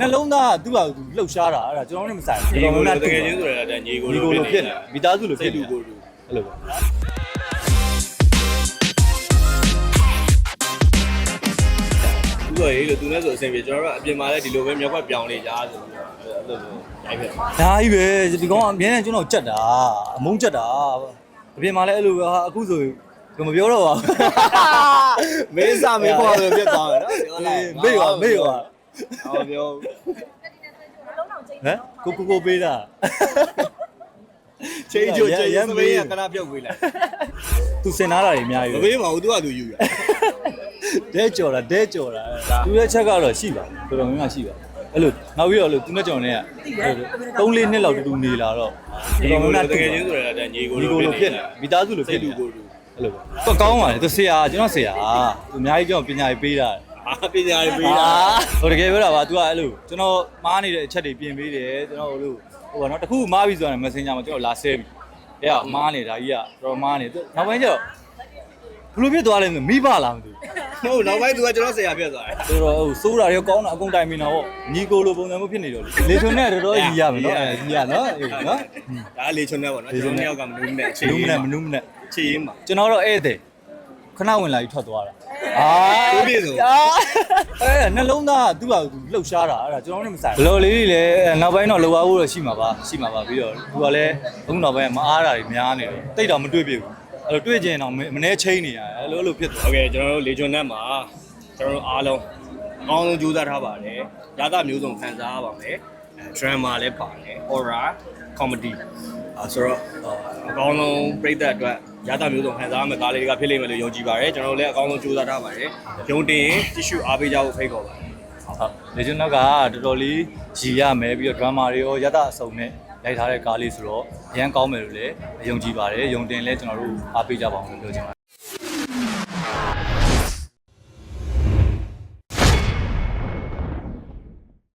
နှလုံးသားကသူ့ဟာသူလှုပ်ရှားတာအဲ့ဒါကျွန်တော်တို့နဲ့မဆိုင်ဘူးညီကျွန်ကိုတော်လိုတို့တနဲ့ကယ်ချင်းဆိုရတဲ့ညီကိုဒီလိုကိုလိုဖြစ်နေမိသားစုလိုစိဖြစ်တ်နေလူကိုလူအဲ့လိုပဲသူကရေးလို့သူနဲ့ဆိုအဆင်ပြေကျွန်တော်တို့အပြင်မှာလည်းဒီလိုပဲမြောက်ဘက်ပြောင်းနေကြဆိုပြီးအဲ့လိုလိုရိုက်ဖြစ်ဒါကြီးပဲဒီကောင်ကအမြဲတမ်းကျွန်တော်ကြက်တာအမုန်းကြက်တာအပြင်မှာလည်းအဲ့လိုပဲဟာအခုဆိုကျွန်မပြောတော့ပါဘူးမင်းစာမင်းခေါ်လို့ဖြစ်သွားတယ်နော်မေ့ပါမေ့ပါ ဟောပြောဟမ်ကိုကိုကိုပေးတာချိန်ချိုချိန်စပင်းကကနာပြုတ်ပေးလိုက်သူစင်နာတာတွေအများမကြီးပဲပေးပါဘူးသူကသူယူရဒဲကြော်တာဒဲကြော်တာသူရဲ့ချက်ကတော့ရှိပါတော်တော်များများရှိပါအဲ့လိုနောက်ပြီးတော့လို့သူနဲ့ကြော်နေက3 4နှစ်လောက်တူတူနေလာတော့ညီတော်ကိုတော်များလိုများတကယ်ချင်းဆိုရတဲ့ညီကိုဒီကိုလိုဖြစ်နေမိသားစုလိုစိဖြစ်တ်နေလူကိုလူအဲ့လိုပဲသူကောင်းပါလေသူဆရာကျွန်တော်ဆရာသူအများကြီးကျွန်တော်ပညာရေးပေးတာ အာပညာရေးပေးတာဟိုတကယ်ပြောတာပါ तू ကအဲ့လိုကျွန်တော်မားနေတဲ့အချက်တွေပြင်ပေးတယ်ကျွန်တော်ဟိုလိုဟိုပါနော်တခုမားပြီဆိုရင် Messenger မှာကျွန်တော်လာဆဲပြီအဲ့ကမားနေတာကြီးကတော်မားနေသူနောက်ပိုင်းကျတော့ဘလို့ဖြစ်သွားလဲမိဘလားမသိဟုတ်နောက်ပိုင်းသူကကျွန်တော်ဆရာဖြစ်သွားတယ်ဘူးတော်တော်ဟိုစိုးတာရောကောင်းတာအကုန်တိုင်မင်တော့ညီကိုလိုပုံစံမျိုးဖြစ်နေတော့လေလေထွန်းနဲ့တော်တော်ကြီးရမယ်နော်အဲကြီးရနော်အေးနော်ဒါလေချွန်းနေပေါ့နော်ကျွန်တော်တယောက်ကမနူးနဲ့ချိန်မနူးနဲ့မနူးနဲ့ချိန်ရင်ပါကျွန်တော်တော့ဧည့်သည်ခဏဝင်လာပြီးထွက်သွားတာ အာ ကိုပြည့်စုံ အာအဲနှလုံးသားကသူ့ဟာသူလှုပ်ရှားတာအဲ့ဒါကျွန်တော်တို့နဲ့မဆိုင်ဘူးဘလော်လေးတွေလည်းနောက်ပိုင်းတော့လှုပ်အားဖို့တော့ရှိမှာပါရှိမှာပါပြီးတော့သူကလည်းအခုနောက်ပိုင်းမအားတာတွေများနေတယ်တိတ်တော့မတွေ့ပြဘူးအဲ့လိုတွေ့ကျင်တော့မနေချင်းနေရတယ်အဲ့လိုအဲ့လိုဖြစ်သွား โอเคကျွန်တော်တို့လေချွန်းနဲ့မှာကျွန်တော်တို့အားလုံးအကောင်းဆုံးကြိုးစားထားပါတယ်ရသမျိုးစုံခံစားရပါမယ်အဲ drama လည်းပါတယ် horror comedy အဲဆိုတော့အကောင်းဆုံးပြိသက်အတွက် ရသမျိုးစုံခံစားရမယ့်ကားလေးတွေကဖြစ်လိမ့်မယ်လို့ယုံကြည်ပါတယ်ကျွန်တော်တို့လည်းအကောင်းဆုံးကြိုးစားထားပါတယ်ယုံတင်ရင်ကြည့်ရှုအားပေးကြဖို့ဖိတ်ခေါ်ပါတယ်ဟုတ်လေကျွန်တော်ကတော်တော်လေးရည်ရမယ်ပြီးတော့ drama တွေရောရတအစုံနဲ့ရိုက်ထားတဲ့ကားလေးဆိုတော့အရန်ကောင်းမယ်လို့လည်းယုံကြည်ပါတယ်ယုံတင်လည်းကျွန်တော်တို့အားပေးကြပါအောင်လို့ပြောချင်ပါတယ်